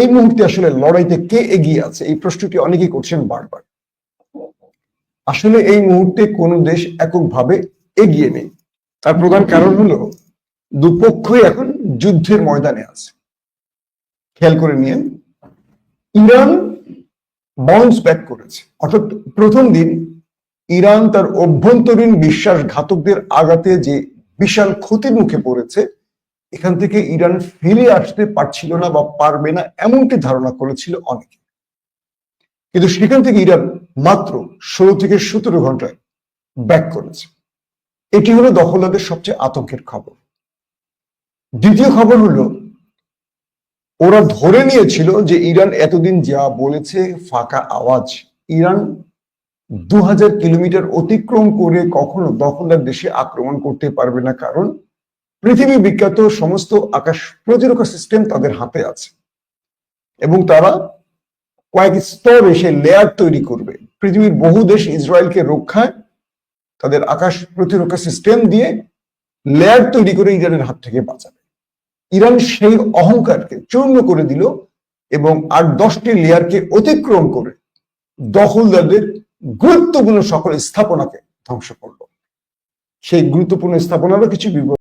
এই মুহূর্তে আসলে লড়াইতে কে এগিয়ে আছে? এই প্রশ্নটি অনেকেই করছেন বারবার। আসলে এই মুহূর্তে কোনো দেশ এককভাবে এগিয়ে নেই। তার প্রধান কারণ হলো, দুপক্ষই এখন যুদ্ধের ময়দানে আছে। খেয়াল করে নিয়েন, ইরান বাউন্স ব্যাক করেছে। অর্থাৎ প্রথম দিন ইরান তার অভ্যন্তরীণ বিশ্বাসঘাতকদের আঘাতে যে বিশাল ক্ষতির মুখে পড়েছে এখান থেকে ইরান ফিরে আসতে পারছিল না বা পারবে না এমনটি ধারণা করেছিল অনেকে। কিন্তু সেখান থেকে ইরান মাত্র ষোলো থেকে সতেরো ঘন্টায় ব্যাক করেছে। এটি হলো দখলদারদের সবচেয়ে আতঙ্কের খবর। দ্বিতীয় খবর হলো, ওরা ধরে নিয়েছিল যে ইরান এতদিন যা বলেছে, ফাঁকা আওয়াজ। ইরান দু হাজার কিলোমিটার অতিক্রম করে কখনো দখলদার দেশে আক্রমণ করতে পারবে না, কারণ পৃথিবী বিখ্যাত সমস্ত আকাশ প্রতিরক্ষা সিস্টেম তাদের হাতে আছে। এবং তারা কয়েক স্তর এসে লেয়ার তৈরি করবে। পৃথিবীর বহু দেশ ইসরায়েলকে রক্ষায় তাদের আকাশ প্রতিরক্ষা সিস্টেম দিয়ে লেয়ার তৈরি করে ইরানের হাত থেকে বাঁচাবে। ইরান সেই অহংকারকে চূর্ণ করে দিল এবং আর দশটি লেয়ারকে অতিক্রম করে দখলদারদের গুরুত্বপূর্ণ সকল স্থাপনাকে ধ্বংস করল। সেই গুরুত্বপূর্ণ স্থাপনারও কিছু বিবরণ